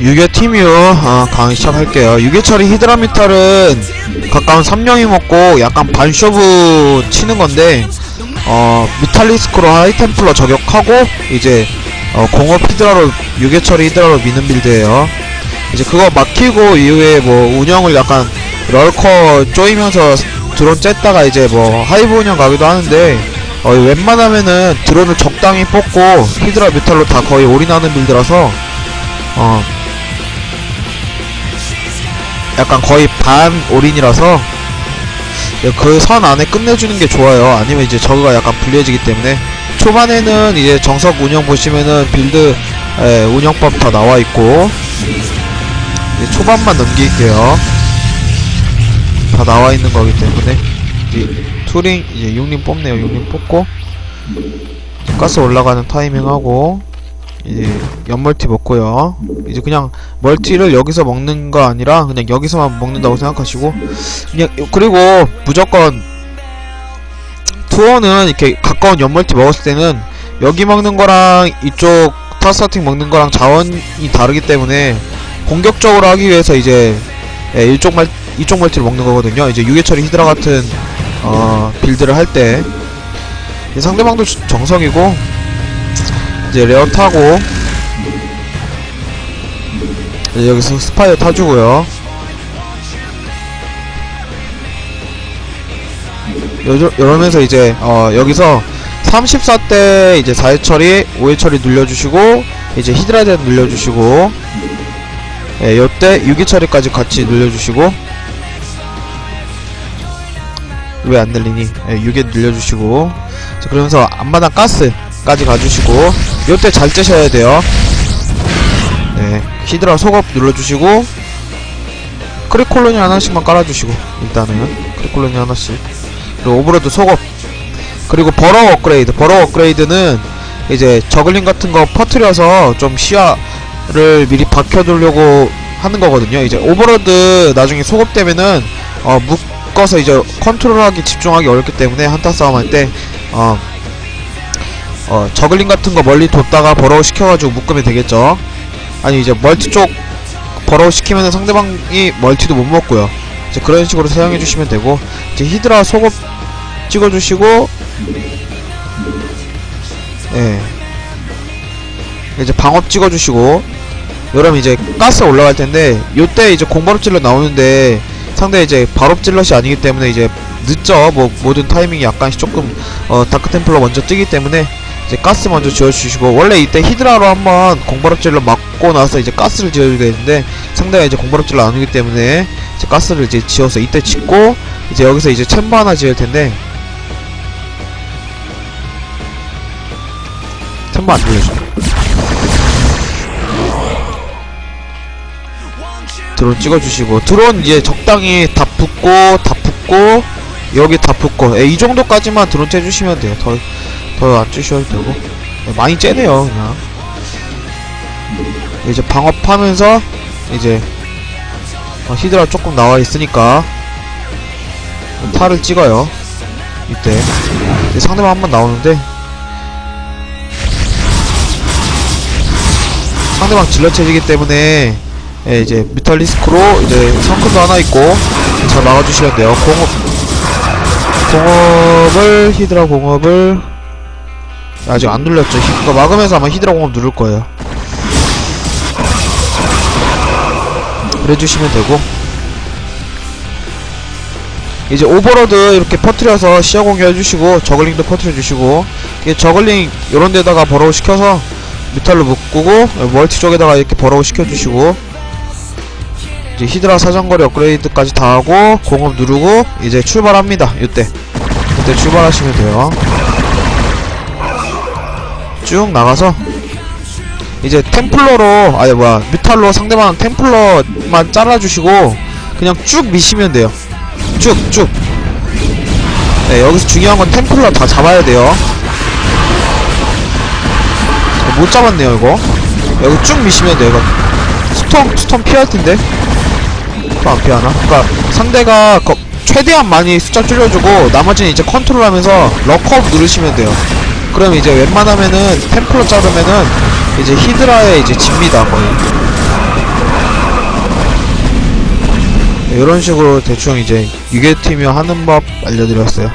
6회 팀이요. 아, 강의 시작할게요. 6회 처리 히드라미탈은 가까운 3명이 먹고 약간 반쇼브 치는 건데, 어, 미탈리스크로 하이템플러 저격하고, 이제, 어, 공업 히드라로, 6회 처리 히드라로 미는 빌드예요 이제 그거 막히고 이후에 뭐 운영을 약간 럴커 쪼이면서 드론 쬐다가 이제 뭐 하이브 운영 가기도 하는데, 어, 웬만하면은 드론을 적당히 뽑고 히드라 미탈로 다 거의 올인하는 빌드라서, 어, 약간 거의 반 올인이라서 그 선 안에 끝내주는 게 좋아요. 아니면 이제 저그가 약간 불리해지기 때문에 초반에는 이제 정석 운영 보시면은 빌드 에, 운영법 다 나와 있고 초반만 넘길게요. 다 나와 있는 거기 때문에 투링 이제 6림 뽑네요. 6림 뽑고 가스 올라가는 타이밍 하고 이제 연멀티 먹고요. 이제 그냥 멀티를 여기서 먹는 거 아니라 그냥 여기서만 먹는다고 생각하시고 그냥 그리고 무조건 투어는 이렇게 가까운 연멀티 먹었을 때는 여기 먹는 거랑 이쪽 타스타팅 먹는 거랑 자원이 다르기 때문에 공격적으로 하기 위해서 이제 예, 이쪽 말 이쪽 멀티를 먹는 거거든요. 이제 유괴처리 히드라 같은 어 빌드를 할 때 상대방도 정석이고 이제 레어 타고 이제 여기서 스파이어 타주고요. 요, 이러면서 이제 어 여기서 34대 이제 4회 처리 5회 처리 눌려주시고 이제 히드라제 눌려주시고 예, 요때 6회 처리까지 같이 눌려주시고 왜안 들리니? 예, 6회 눌려주시고. 자, 그러면서 앞마당 가스 까지 가주시고 요때 잘 째셔야 돼요. 네 히드라 속업 눌러주시고 크리콜로니 하나씩만 깔아주시고 일단은. 크리콜로니 하나씩. 그리고 오버로드 속업. 그리고 버럭 업그레이드. 버럭 업그레이드는 이제 저글링 같은 거 퍼트려서 좀 시야를 미리 박혀두려고 하는 거거든요. 이제 오버로드 나중에 속업되면은 어 묶어서 이제 컨트롤하기 집중하기 어렵기 때문에 한타 싸움 할때 어, 어 저글링 같은 거 멀리 뒀다가 버러우 시켜가지고 묶으면 되겠죠? 아니 이제 멀티 쪽 버러우 시키면은 상대방이 멀티도 못 먹고요. 이제 그런 식으로 사용해 주시면 되고 이제 히드라 속업 찍어주시고 예. 이제 방업 찍어주시고 여러분 이제 가스 올라갈 텐데 요때 이제 공바로 찔러 나오는데 상대 이제 바로 찔럿이 아니기 때문에 이제 늦죠? 뭐 모든 타이밍이 약간씩 조금 어 다크템플러 먼저 뜨기 때문에 이제 가스 먼저 지어주시고 원래 이때 히드라로 한번 공바롭질러 맞고 나서 이제 가스를 지어야 되는데 상대가 이제 공바롭질러 안 오기 때문에 이제 가스를 이제 지어서 이때 짓고 이제 여기서 이제 챔버 하나 지을 텐데. 챔버 안 돌려줘. 드론 찍어주시고 드론 이제 적당히 다 붙고 다 붙고 여기 다 붙고. 예, 이 정도까지만 드론 째주시면 돼요. 더 더안 째셔도 되고. 예, 많이 째네요 그냥. 이제 방업하면서 이제 어, 히드라 조금 나와 있으니까 탈을 찍어요. 이때. 상대방 한 번 나오는데. 상대방 질러체지기 때문에 예, 이제 미탈리스크로 이제 성큰도 하나 있고 잘 막아주시면 돼요. 공업 공업을 히드라 공업을 아직 안 눌렸죠. 히- 그거 막으면서 아마 히드라 공업 누를 거예요. 그래주시면 되고 이제 오버로드 이렇게 퍼트려서 시야 공유 해주시고 저글링도 퍼트려 주시고 이게 저글링 요런 데다가 버러우 시켜서 미탈로 묶고 멀티 쪽에다가 이렇게 버러우 시켜주시고 이제 히드라 사정거리 업그레이드까지 다 하고 공업 누르고 이제 출발합니다 이때 이때 출발하시면 돼요 쭉 나가서 이제 템플러로 아니 뭐야 뮤탈로 상대방 템플러만 잘라주시고 그냥 쭉 미시면 돼요. 쭉쭉. 네 여기서 중요한 건 템플러 다 잡아야 돼요. 못 잡았네요 이거. 여기 쭉 미시면 돼요 이거. 스톰 스톰 피할 텐데. 또 안 피하나? 그니까 상대가 거, 최대한 많이 숫자 줄여주고 나머지는 이제 컨트롤하면서 럭커업 누르시면 돼요. 그럼 이제 웬만하면은 템플러 자르면은 이제 히드라에 이제 집니다 거의. 네, 이런 식으로 대충 이제 유괴팀이 하는 법 알려드렸어요.